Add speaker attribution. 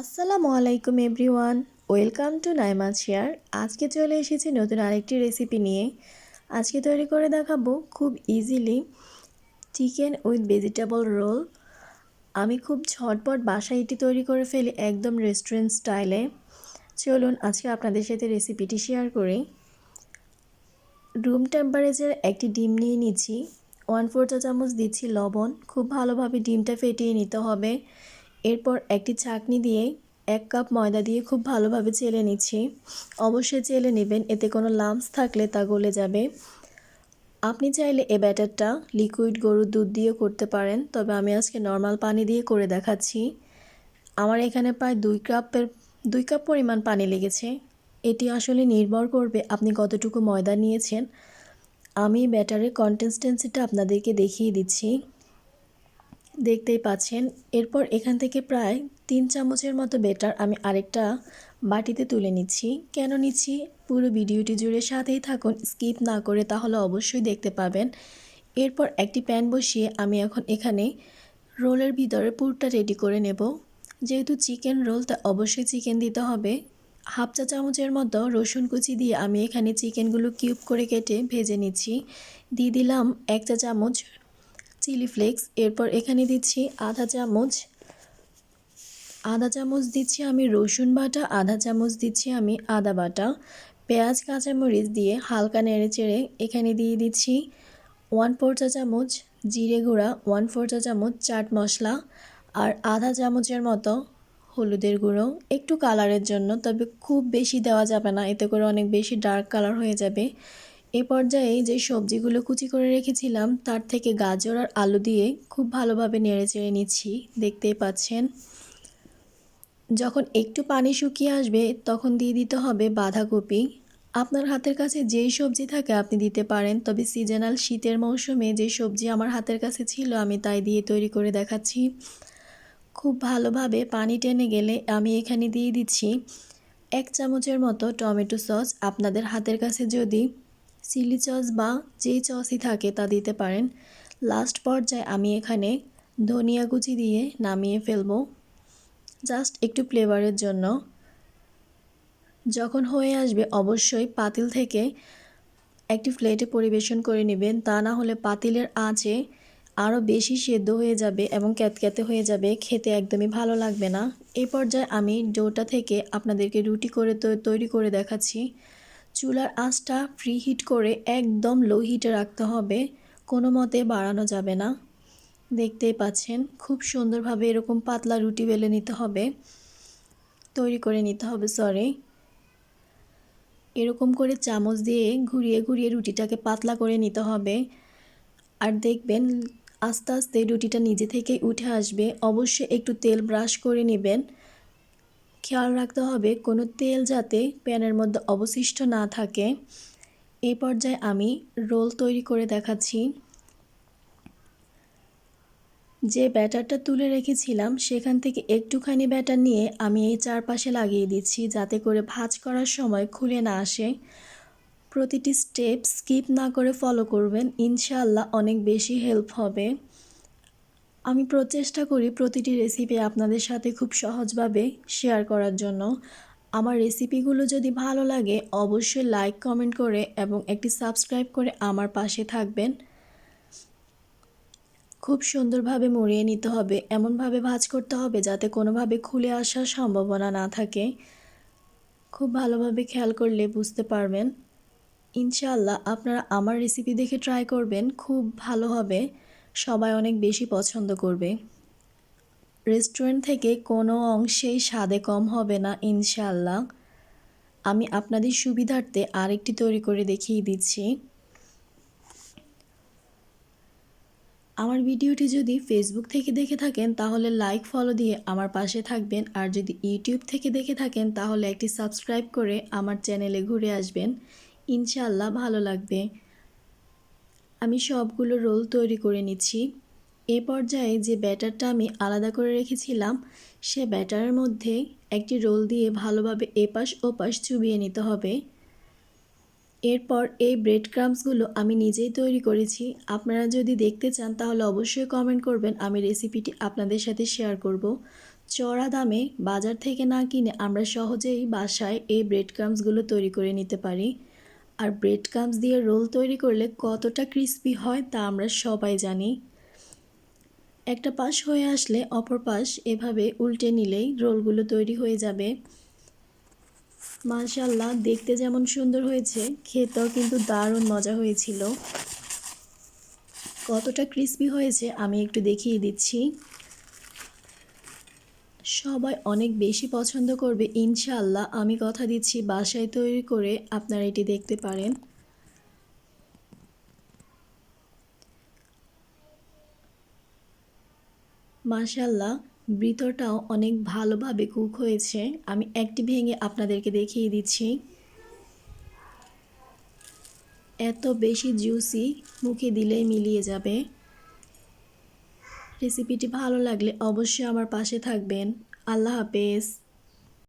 Speaker 1: আসসালামু আলাইকুম everyone, welcome to Naima share. আজকে চলে এসেছি নতুন আরেকটি রেসিপি নিয়ে। আজকে তৈরি করে দেখাবো খুব easily chicken with vegetable roll. আমি খুব ঝটপট বাসায় এটি তৈরি করে ফেলি একদম রেস্টুরেন্ট স্টাইলে চলুন আজকে আপনাদের সাথে রেসিপিটি শেয়ার করি। রুম টেম্পারেচার একটি ডিম নিয়ে নিচ্ছি। ওয়ান ফোর চা চামচ দিচ্ছি লবণ। খুব ভালোভাবে ডিমটা ফেটিয়ে নিতে হবে। এরপর একটি চাকনি দিয়ে এক কাপ ময়দা দিয়ে খুব ভালোভাবে চেলে নিচ্ছি। অবশ্যই চেলে নেবেন, এতে কোনো লাম্পস থাকলে তা গলে যাবে। আপনি চাইলে এ ব্যাটারটা লিকুইড গরুর দুধ দিয়েও করতে পারেন, তবে আমি আজকে নর্মাল পানি দিয়ে করে দেখাচ্ছি। আমার এখানে প্রায় দুই কাপের, দুই কাপ পরিমাণ পানি লেগেছে। এটি আসলে নির্ভর করবে আপনি কতটুকু ময়দা নিয়েছেন। আমি ব্যাটারের কনসিস্টেন্সিটা আপনাদেরকে দেখিয়ে দিচ্ছি। দেখতেই পাচ্ছেন। এরপর এখান থেকে প্রায় তিন চামচের মতো বেটার আমি আরেকটা বাটিতে তুলে নিচ্ছি। কেন নিচ্ছি? পুরো ভিডিওটি জুড়ে সাথেই থাকুন। স্কিপ না করে তাহলে অবশ্যই দেখতে পাবেন। এরপর একটি প্যান বসিয়ে আমি এখন এখানে রোলের ভিতরে পুরটা রেডি করে নেব। যেহেতু চিকেন রোল, তা অবশ্যই চিকেন দিতে হবে। হাফ চা চামচের মতো রসুন কুচি দিয়ে আমি এখানে চিকেনগুলো কিউব করে কেটে ভেজে নিচ্ছি। দিয়ে দিলাম এক চা চামচ চিলি ফ্লেক্স, এরপর এখানে দিচ্ছি আধা চামচ আধা চামচ দিচ্ছি আমি রসুন বাটা, আধা চামচ দিচ্ছি আমি আদা বাটা। পেঁয়াজ, কাঁচামরিচ দিয়ে হালকা নেড়ে চেড়ে এখানে দিয়ে দিচ্ছি ওয়ান ফোর চা চামচ জিরে গুঁড়া, ওয়ান ফোর চা চামচ চাট মশলা আর আধা চামচের মতো হলুদের গুঁড়ো। একটু কালারের জন্য, তবে খুব বেশি দেওয়া যাবে না, এতে করে অনেক বেশি ডার্ক কালার হয়ে যাবে। এ পর্যায়ে যে সবজিগুলো কুচি করে রেখেছিলাম, তার থেকে গাজর আর আলু দিয়ে খুব ভালোভাবে নেড়ে চেড়ে নিচ্ছি। দেখতেই পাচ্ছেন, যখন একটু পানি শুকিয়ে আসবে, তখন দিয়ে দিতে হবে বাঁধাকপি। আপনার হাতের কাছে যেই সবজি থাকে আপনি দিতে পারেন, তবে সিজনাল শীতের মৌসুমে যে সবজি আমার হাতের কাছে ছিল, আমি তাই দিয়ে তৈরি করে দেখাচ্ছি। খুব ভালোভাবে পানি টেনে গেলে আমি এখানে দিয়ে দিচ্ছি এক চামচের মতো টমেটো সস। আপনাদের হাতের কাছে যদি চিলি সস বা যে সসই থাকে তা দিতে পারেন। লাস্ট পর্যায়ে আমি এখানে ধনিয়া কুচি দিয়ে নামিয়ে ফেলব। জাস্ট একটু ফ্লেভারের জন্য। যখন হয়ে আসবে অবশ্যই পাতিল থেকে একটি প্লেটে পরিবেশন করে নেবেন। তা না হলে পাতিলের আঁচে আরও বেশি সেদ্ধ হয়ে যাবে এবং ক্যাতক্যাতে হয়ে যাবে। খেতে একদমই ভালো লাগবে না। এই পর্যায়ে আমি ডোটা থেকে আপনাদেরকে রুটি করে তৈরি করে দেখাচ্ছি। চুলার আঁচটা ফ্রি হিট করে একদম লো হিটে রাখতে হবে। কোনো মতে বাড়ানো যাবে না। দেখতেই পাচ্ছেন, খুব সুন্দরভাবে এরকম পাতলা রুটি বেলে নিতে হবে। তৈরি করে নিতে হবে সরি এরকম করে চামচ দিয়ে ঘুরিয়ে ঘুরিয়ে রুটিটাকে পাতলা করে নিতে হবে। আর দেখবেন, আস্তে আস্তে রুটিটা নিজে থেকেই উঠে আসবে। অবশ্যই একটু তেল ব্রাশ করে নেবেন। খেয়াল রাখতে হবে, কোনো তেল যাতে প্যানের মধ্যে অবশিষ্ট না থাকে। এই পর্যায়ে আমি রোল তৈরি করে দেখাচ্ছি। যে ব্যাটারটা তুলে রেখেছিলাম, সেখান থেকে একটুখানি ব্যাটার নিয়ে আমি এই চারপাশে লাগিয়ে দিচ্ছি, যাতে করে ভাজ করার সময় খুলে না আসে। প্রতিটি স্টেপ স্কিপ না করে ফলো করবেন ইনশাল্লাহ অনেক বেশি হেল্প হবে। আমি প্রচেষ্টা করি প্রতিটি রেসিপি আপনাদের সাথে খুব সহজভাবে শেয়ার করার জন্য। আমার রেসিপিগুলো যদি ভালো লাগে, অবশ্যই লাইক কমেন্ট করে এবং একটি সাবস্ক্রাইব করে আমার পাশে থাকবেন। খুব সুন্দরভাবে মরিয়ে নিতে হবে, এমনভাবে ভাজ করতে হবে যাতে কোনোভাবে খুলে আসার সম্ভাবনা না থাকে। খুব ভালোভাবে খেয়াল করলে বুঝতে পারবেন। ইনশাআল্লাহ আপনারা আমার রেসিপি দেখে ট্রাই করবেন, খুব ভালো হবে। সবাই অনেক বেশি পছন্দ করবে। রেস্টুরেন্ট থেকে কোনো অংশেই স্বাদে কম হবে না ইনশাল্লাহ আমি আপনাদের সুবিধার্থে আরেকটি তৈরি করে দেখিয়ে দিচ্ছি। আমার ভিডিওটি যদি ফেসবুক থেকে দেখে থাকেন, তাহলে লাইক ফলো দিয়ে আমার পাশে থাকবেন। আর যদি ইউটিউব থেকে দেখে থাকেন, তাহলে একটি সাবস্ক্রাইব করে আমার চ্যানেলে ঘুরে আসবেন। ইনশাআল্লাহ ভালো লাগবে। আমি সবগুলো রোল তৈরি করে নিচ্ছি। এ পর্যায়ে যে ব্যাটারটা আমি আলাদা করে রেখেছিলাম, সে ব্যাটারের মধ্যে একটি রোল দিয়ে ভালোভাবে এপাশ ওপাশ চুবিয়ে নিতে হবে। এরপর এই ব্রেড ক্রামসগুলো আমি নিজেই তৈরি করেছি। আপনারা যদি দেখতে চান, তাহলে অবশ্যই কমেন্ট করবেন। আমি রেসিপিটি আপনাদের সাথে শেয়ার করব। চড়া দামে বাজার থেকে না কিনে আমরা সহজেই বাসায় এই ব্রেড ক্রামসগুলো তৈরি করে নিতে পারি। আর ব্রেড ক্রামস দিয়ে রোল তৈরি করলে কতটা ক্রিস্পি হয় তা আমরা সবাই জানি। একটা পাশ হয়ে আসলে অপর পাশ এভাবে উল্টে নিলেই রোলগুলো তৈরি হয়ে যাবে। মাশাল্লাহ দেখতে যেমন সুন্দর হয়েছে, খেতেও কিন্তু দারুণ মজা হয়েছিল। কতটা ক্রিস্পি হয়েছে আমি একটু দেখিয়ে দিচ্ছি। সবাই অনেক বেশি পছন্দ করবে, ইনশাআল্লাহ। আমি কথা দিচ্ছি বাসায় তৈরি করে আপনারা এটি দেখতে পারেন। মাশাল্লাহ বৃতটাও অনেক ভালোভাবে কুক হয়েছে। আমি একটি ভেঙে আপনাদেরকে দেখিয়ে দিচ্ছি। এত বেশি জুসি মুখে দিলেই মিলিয়ে যাবে। রেসিপিটি ভালো লাগলে অবশ্যই আমার পাশে থাকবেন। আল্লাহ হাফেজ।